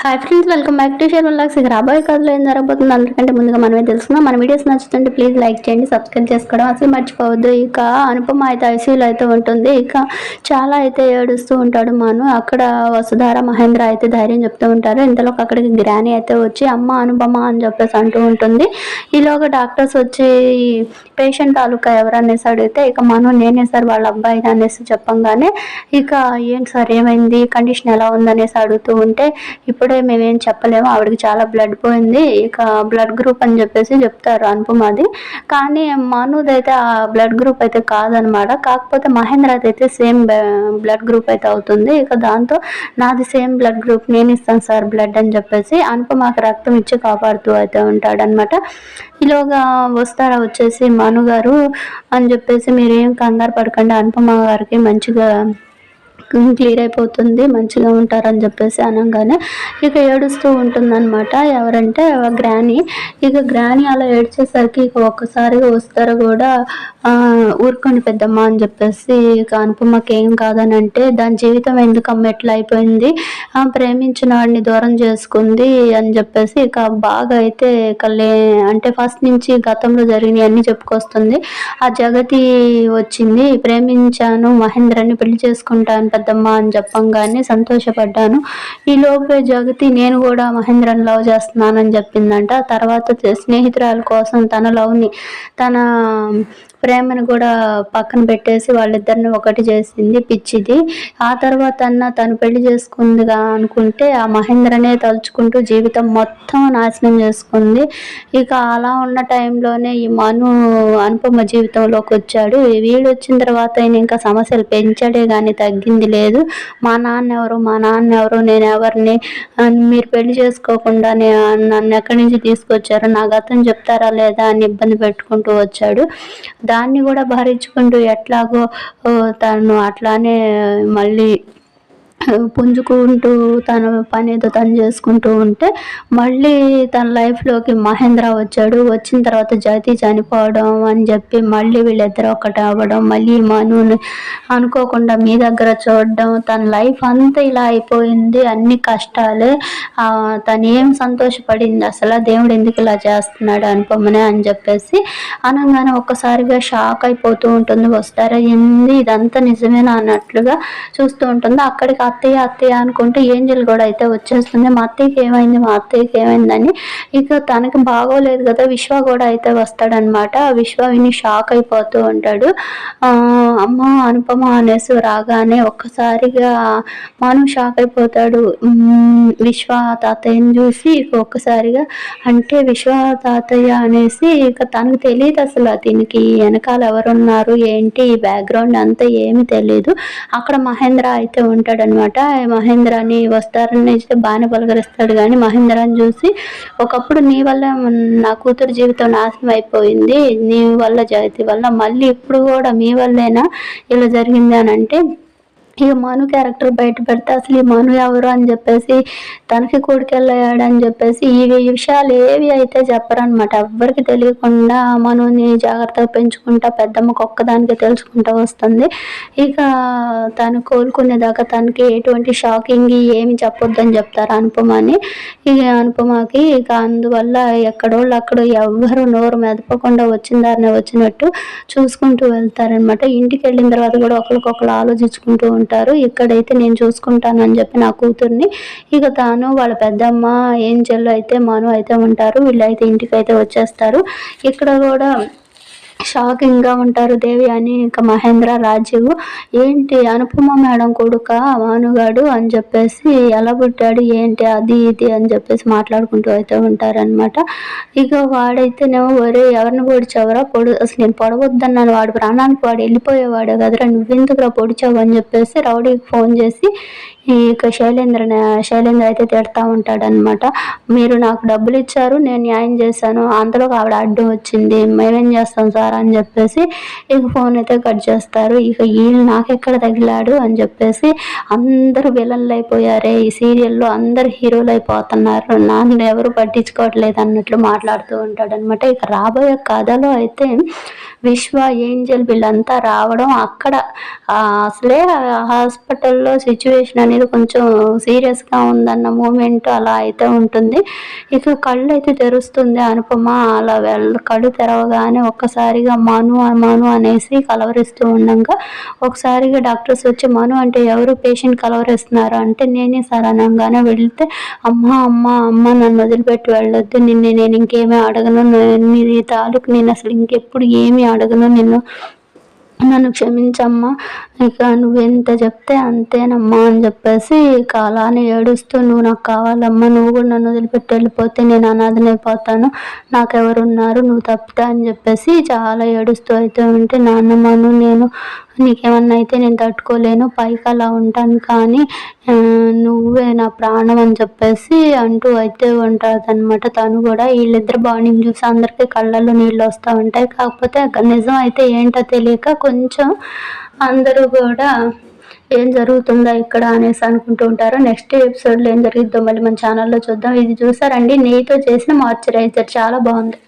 Hi friends welcome back to Sherlocks ఇక రాబోయే కథలో ఏం జరగబోతుంది అందరికంటే ముందుగా మనమే తెలుసుకుందాం. మన వీడియోస్ నచ్చుతుంటే ప్లీజ్ లైక్ చేయండి సబ్స్క్రైబ్ చేసుకోవడం అసలు మర్చిపోవద్దు. ఇక అనుపమ అయితే ఐసీయూలో అయితే ఉంటుంది. ఇక చాలా అయితే ఏడుస్తూ ఉంటాడు మాను. అక్కడ వసుధార మహేంద్ర అయితే ధైర్యం చెప్తూ ఉంటారు. ఇంతలో అక్కడికి గ్రాని అయితే వచ్చి అమ్మ అనుపమ అని చెప్పేసి అంటూ ఉంటుంది. ఈలోగా డాక్టర్స్ వచ్చి పేషెంట్ తాలూకా ఎవరనేసి అడిగితే ఇక మనం నేనే సార్ వాళ్ళ అబ్బాయి అనేసి చెప్పంగానే ఇక ఏంటి సార్ ఏమైంది? కండిషన్ ఎలా ఉందనేసి అడుగుతూ ఉంటే ఇప్పుడు మేమేం చెప్పలేము. ఆవిడకి చాలా బ్లడ్ పోయింది. ఇక బ్లడ్ గ్రూప్ అని చెప్పేసి చెప్తారు అనుపమాది. కానీ మనుది అయితే ఆ బ్లడ్ గ్రూప్ అయితే కాదనమాట. కాకపోతే మహేంద్ర అయితే సేమ్ బ్లడ్ గ్రూప్ అయితే అవుతుంది. ఇక దాంతో నాది సేమ్ బ్లడ్ గ్రూప్ నేను ఇస్తాను సార్ బ్లడ్ అని చెప్పేసి అనుపమాకి రక్తం ఇచ్చి కాపాడుతూ అయితే ఉంటాడనమాట. ఈలోగా వస్తారా వచ్చేసి మనుగారు అని చెప్పేసి మీరేం కంగారు పడకండి. అనుపమ గారికి మంచిగా క్లియర్ అయిపోతుంది మంచిగా ఉంటారని చెప్పేసి అనగానే ఇక ఏడుస్తూ ఉంటుందన్నమాట. ఎవరంటే గ్రాని. ఇక గ్రాని అలా ఏడ్చేసరికి ఇక ఒక్కసారిగా వస్తారు కూడా ఊరుకోండి పెద్దమ్మ అని చెప్పేసి ఇక అనుపమకి ఏం కాదని అంటే దాని జీవితం ఎందుకు అమ్మ ఎట్లా అయిపోయింది? ప్రేమించిన వాడిని దూరం చేసుకుంది అని చెప్పేసి ఇక బాగా అయితే ఇక లే అంటే ఫస్ట్ నుంచి గతంలో జరిగినవి అన్ని చెప్పుకొస్తుంది. ఆ జగతి వచ్చింది ప్రేమించాను మహేంద్రని పెళ్ళి చేసుకుంటాను చేద్దామా అని చెప్పంగానే సంతోషపడ్డాను. ఈ లోపే జగతి నేను కూడా మహేంద్రని లవ్ చేస్తున్నానని చెప్పిందంట. తర్వాత స్నేహితురాల కోసం తన లవ్ని తన ప్రేమను కూడా పక్కన పెట్టేసి వాళ్ళిద్దరిని ఒకటి చేసింది పిచ్చిది. ఆ తర్వాత అన్న తను పెళ్ళి చేసుకుందిగా అనుకుంటే ఆ మహేంద్రనే తలుచుకుంటూ జీవితం మొత్తం నాశనం చేసుకుంది. ఇక అలా ఉన్న టైంలోనే ఈ మను అనుపమ జీవితంలోకి వచ్చాడు. వీడు వచ్చిన తర్వాత ఆయన ఇంకా సమస్యలు పెంచాడే కానీ తగ్గింది లేదు. మా నాన్న ఎవరు? మా నాన్న ఎవరు? నేను ఎవరిని? మీరు పెళ్ళి చేసుకోకుండా నన్ను ఎక్కడి నుంచి తీసుకొచ్చారు? నా గతం చెప్తారా లేదా అని ఇబ్బంది పెట్టుకుంటూ వచ్చాడు. దాన్ని కూడా భరించుకుంటూ ఎట్లాగో తను అట్లానే మళ్ళీ పుంజుకుంటూ తన పని ఏదో తను చేసుకుంటూ ఉంటే మళ్ళీ తన లైఫ్లోకి మహేంద్ర వచ్చాడు. వచ్చిన తర్వాత జతి చనిపోవడం అని చెప్పి మళ్ళీ వీళ్ళిద్దరు ఒకటి అవ్వడం మళ్ళీ మనుని అనుకోకుండా మీ దగ్గర చూడడం తన లైఫ్ అంతా ఇలా అయిపోయింది. అన్ని కష్టాలే. తను ఏం సంతోషపడింది? అసలు దేవుడు ఎందుకు ఇలా చేస్తున్నాడు అనుకోమనే అని చెప్పేసి అనగానే ఒక్కసారిగా షాక్ అయిపోతూ ఉంటుంది. వస్తారా ఏంది? ఇదంతా నిజమేనా? అన్నట్లుగా చూస్తూ ఉంటుంది. అక్కడికి అత్తయ్య అత్తయ్య అనుకుంటే ఏంజల్ కూడా అయితే వచ్చేస్తుంది. మా అత్తయ్యకి ఏమైంది? మా అత్తయ్యకి ఏమైందని ఇక తనకి బాగోలేదు కదా విశ్వ కూడా అయితే వస్తాడనమాట. విశ్వ విని షాక్ అయిపోతూ ఉంటాడు. అమ్మ అనుపమ అనేసి రాగానే ఒక్కసారిగా మాను షాక్ అయిపోతాడు. విశ్వ తాతయ్యని చూసి ఇక ఒక్కసారిగా అంటే విశ్వ తాతయ్య అనేసి ఇక తనకు తెలియదు అసలు దీనికి వెనకాల ఎవరున్నారు ఏంటి ఈ బ్యాక్గ్రౌండ్ అంతా ఏమీ తెలియదు అక్కడ మహేంద్ర అయితే ఉంటాడనమాట. మహేంద్రని వస్తారని అయితే బాగానే పలకరిస్తాడు కానీ మహేంద్రని చూసి ఒకప్పుడు నీ వల్ల నా కూతురు జీవితం నాశనం అయిపోయింది. నీ వల్ల జాతి వల్ల మళ్ళీ ఇప్పుడు కూడా మీ వల్లేనా ఇలా జరిగింది అని అంటే ఇక మను క్యారెక్టర్ బయట పెడితే అసలు ఈ మను ఎవరు అని చెప్పేసి తనకి కొడుకెళ్ళాడు అని చెప్పేసి ఈ విషయాలు ఏవి అయితే చెప్పరనమాట ఎవ్వరికి తెలియకుండా మనుని జాగ్రత్తగా పెంచుకుంటా పెద్దమ్మకి ఒక్కదానికే తెలుసుకుంటా వస్తుంది. ఇక తను కోలుకునేదాకా తనకి ఎటువంటి షాకింగ్ ఏమి చెప్పొద్దని చెప్తారు అనుపమని. ఇక అనుపమకి ఇక అందువల్ల ఎక్కడోళ్ళు అక్కడ ఎవ్వరు నోరు మెదపకుండా వచ్చిన దారినే వచ్చినట్టు చూసుకుంటూ వెళ్తారనమాట ఇంటికి వెళ్ళిన తర్వాత కూడా ఒకరికొకరు ఆలోచించుకుంటూ ఉంటారు. ఇక్కడైతే నేను చూసుకుంటాను అని చెప్పి నా కూతుర్ని. ఇక తాను వాళ్ళ పెద్దమ్మ ఏంజల్ అయితే మను అయితే ఉంటారు. వీళ్ళైతే ఇంటికి అయితే వచ్చేస్తారు. ఇక్కడ కూడా షాకింగ్గా ఉంటారు దేవి అని ఇంకా మహేంద్ర రాజీవ్. ఏంటి అనుపమ మేడం కొడుక మానుగాడు అని చెప్పేసి ఎలా పుట్టాడు? ఏంటి? అది ఇది? అని చెప్పేసి మాట్లాడుకుంటూ అయితే ఉంటారనమాట ఇక వాడైతేనేమో ఒరే ఎవరిని పొడిచావరా? పొడి అసలు నేను పొడవద్దన్నాను. వాడు ప్రాణానికి వాడు వెళ్ళిపోయేవాడు కదరా. నువ్వెందుకురా పొడిచావు? అని చెప్పేసి రౌడీకి ఫోన్ చేసి ఈ శైలేంద్ర శైలేంద్ర అయితే తిడతా ఉంటాడనమాట మీరు నాకు డబ్బులు ఇచ్చారు నేను న్యాయం చేశాను. అంతలో ఆవిడ అడ్డు వచ్చింది. మేమేం చేస్తాం సార్ అని చెప్పేసి ఇక ఫోన్ అయితే కట్ చేస్తారు. ఇక వీళ్ళు నాకెక్కడ తగిలాడు అని చెప్పేసి అందరూ విలన్లు అయిపోయారే. ఈ సీరియల్లో అందరు హీరోలు అయిపోతున్నారు. నన్ను ఎవరు పట్టించుకోవట్లేదు అన్నట్లు మాట్లాడుతూ ఉంటాడనమాట ఇక రాబోయే కథలో అయితే విశ్వ ఏంజల్ వీళ్ళంతా రావడం అక్కడ ఆ, అసలే హాస్పిటల్లో సిచ్యువేషన్ అనేది కొంచెం సీరియస్గా ఉందన్న మూమెంట్ అలా అయితే ఉంటుంది. ఇక కళ్ళు అయితే తెరుస్తుంది అనుపమ. అలా వెళ్ళ కళ్ళు తెరవగానే ఒక్కసారిగా మను మను అనేసి కలవరిస్తూ ఉండగా ఒకసారిగా డాక్టర్స్ వచ్చి మను అంటే ఎవరు పేషెంట్ కలవరిస్తున్నారు? అంటే నేనే సార్ అనగానే వెళితే అమ్మ అమ్మ అమ్మ నన్ను వదిలిపెట్టి వెళ్ళొద్దు. నిన్ను నేను ఇంకేమీ అడగను. నీ తాలూకు నేను అసలు ఇంకెప్పుడు ఏమీ అడగను. నిన్ను నన్ను క్షమించమ్మా. ఇక నువ్వు ఎంత చెప్తే అంతేనమ్మా అని చెప్పేసి ఇక అలానే ఏడుస్తూ నువ్వు నాకు కావాలమ్మా. నువ్వు కూడా నన్ను వదిలిపెట్టి వెళ్ళిపోతే నేను అనాథనైపోతాను నాకెవరున్నారు? నువ్వు తప్పితే అని చెప్పేసి చాలా ఏడుస్తూ అయితే ఉంటే నాన్నమ్మను నేను నీకేమన్నా అయితే నేను తట్టుకోలేను పైకి అలా ఉంటాను కానీ నువ్వే నా ప్రాణం అని చెప్పేసి అంటూ అయితే ఉంటుంది అనమాట తను కూడా వీళ్ళిద్దరు బాండింగ్ చూసి అందరికీ కళ్ళల్లో నీళ్ళు వస్తూ ఉంటాయి. కాకపోతే నిజం అయితే ఏంటో తెలియక కొంచెం అందరూ కూడా ఏం జరుగుతుందా ఇక్కడ అనేసి అనుకుంటూ ఉంటారు. నెక్స్ట్ ఎపిసోడ్లో ఏం జరుగుతుందో మళ్ళీ మన ఛానల్లో చూద్దాం. ఇది చూసారండి నెయ్యితో చేసిన మాయిశ్చరైజర్ చాలా బాగుంది.